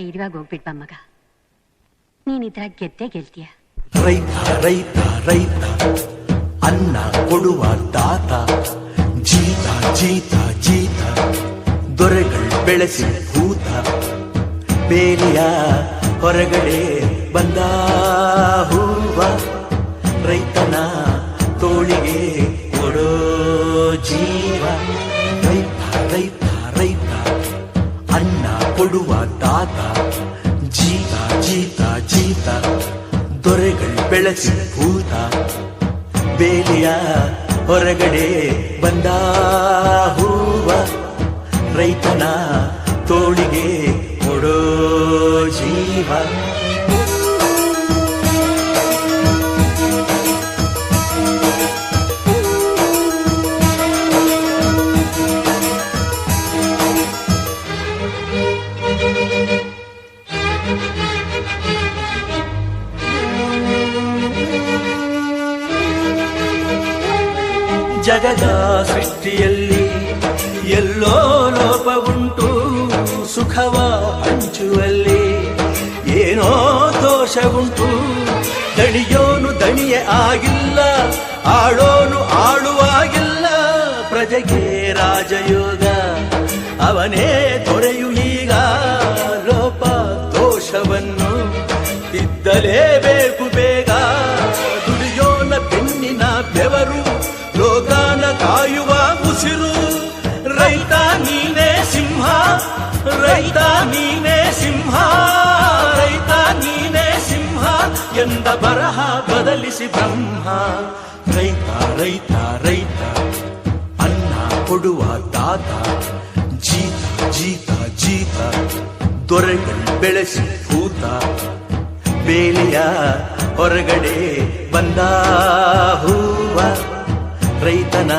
ಧೈರ್ಯವಾಗಿ ಹೋಗ್ಬಿಟ್ ಮಗ ನೀನಿದ್ರ ಗೆದ್ದೆ ಗೆಲ್ತೀಯ. ರೈತ ರೈತ ರೈತ, ಅನ್ನ ಕೊಡುವ ದಾತ, ಜೀತ ಜೀತ ಜೀತ, ದೊರೆಗಳು ಬೆಳೆಸಿ ಭೂತ, ಬೇಲಿಯ ಹೊರಗಡೆ ಬಂದ ಹೂವ, ರೈತನ ತೋಳಿಗೆ ಕೊಡೋ ಜೀವ. ಕೊಡುವ ತಾತ ಜೀತ ಜೀತ ಜೀತ, ದೊರೆಗಳು ಬೆಳೆಸಿ ಭೂತ, ಬೇಲಿಯ ಹೊರಗಡೆ ಬಂದ ಹೂವ, ರೈತನ ತೋಳಿಗೆ ಕೊಡೋ ಜೀವ. ಜಗದ ಸೃಷ್ಟಿಯಲ್ಲಿ ಎಲ್ಲೋ ಲೋಪ ಉಂಟು, ಸುಖವ ಹಂಚುವಲ್ಲಿ. ಏನೋ ದೋಷ ಉಂಟು, ದಣಿಯೋನು ದಣಿಯ ಆಗಿಲ್ಲ, ಆಳೋನು ಆಳುವಾಗಿಲ್ಲ. ಪ್ರಜೆಗೆ ರಾಜಯೋಗ, ಅವನೇ ಉಸಿರು ರೈತ ನೀನೇ ಸಿಂಹ, ರೈತ ನೀನೇ ಸಿಂಹ, ರೈತ ನೀನೇ ಸಿಂಹ ಎಂದ ಬರಹ ಬದಲಿಸಿ ಬ್ರಹ್ಮ. ರೈತ ರೈತ ರೈತ, ಅನ್ನ ಕೊಡುವ ದಾತ, ಜೀತ ಜೀತ ಜೀತ, ದೊರೆಗಳು ಬೆಳೆಸಿ ಭೂತ, ಬೇಲಿಯ ಹೊರಗಡೆ ಬಂದ ಹೂವ, ರೈತನ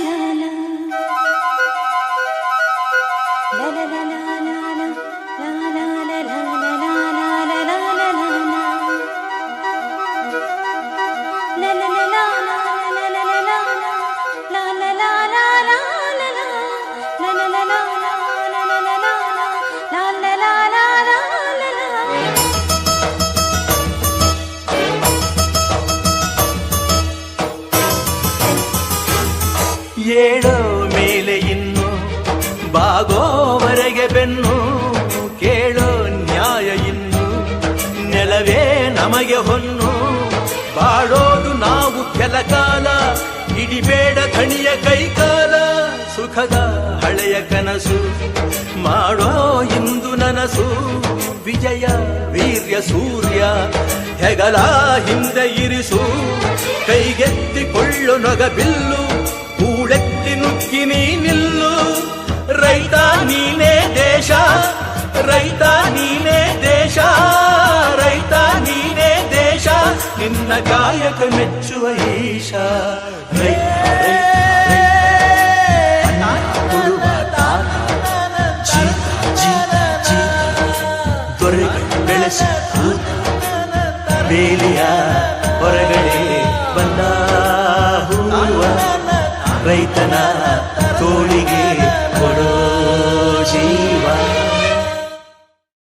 la la la ಹೊನ್ನು ಬಾಳೋದು ನಾವು ಕೆಲ ಕಾಲ. ಹಿಡಿಬೇಡ ಕಣಿಯ ಕೈಕಾಲ, ಸುಖದ ಹಳೆಯ ಕನಸು. ಮಾಡೋ ಇಂದು ನನಸು, ವಿಜಯ ವೀರ್ಯ ಸೂರ್ಯ, ಹೆಗಲ ಹಿಂದೆ ಇರಿಸು. ಕೈಗೆತ್ತಿಕೊಳ್ಳು ನೊಗ ಬಿಲ್ಲು ಕೂಡೆತ್ತಿ ನುಗ್ಗಿ ನೀ ನಿಲ್ಲು. ರೈತ ನೀನೇ ದೇಶ, ರೈತ ನೀನೇ ದೇಶ. ನಿನ್ನ ಕಾಯಕ ಮೆಚ್ಚುವ ಈಶ ರೈತ, ರೈತ, ರೈತ. ಅನ್ನ ಕೊಡುವ ತಾತ. ಜೀತ, ಜೀತ, ಜೀತ. ದೊರೆಗಳು ಬೆಳೆಸಿ ಕೂತ ಬೇಲಿಯ ಹೊರಗಡೆ ಬಂದ ಹೂವ ರೈತನ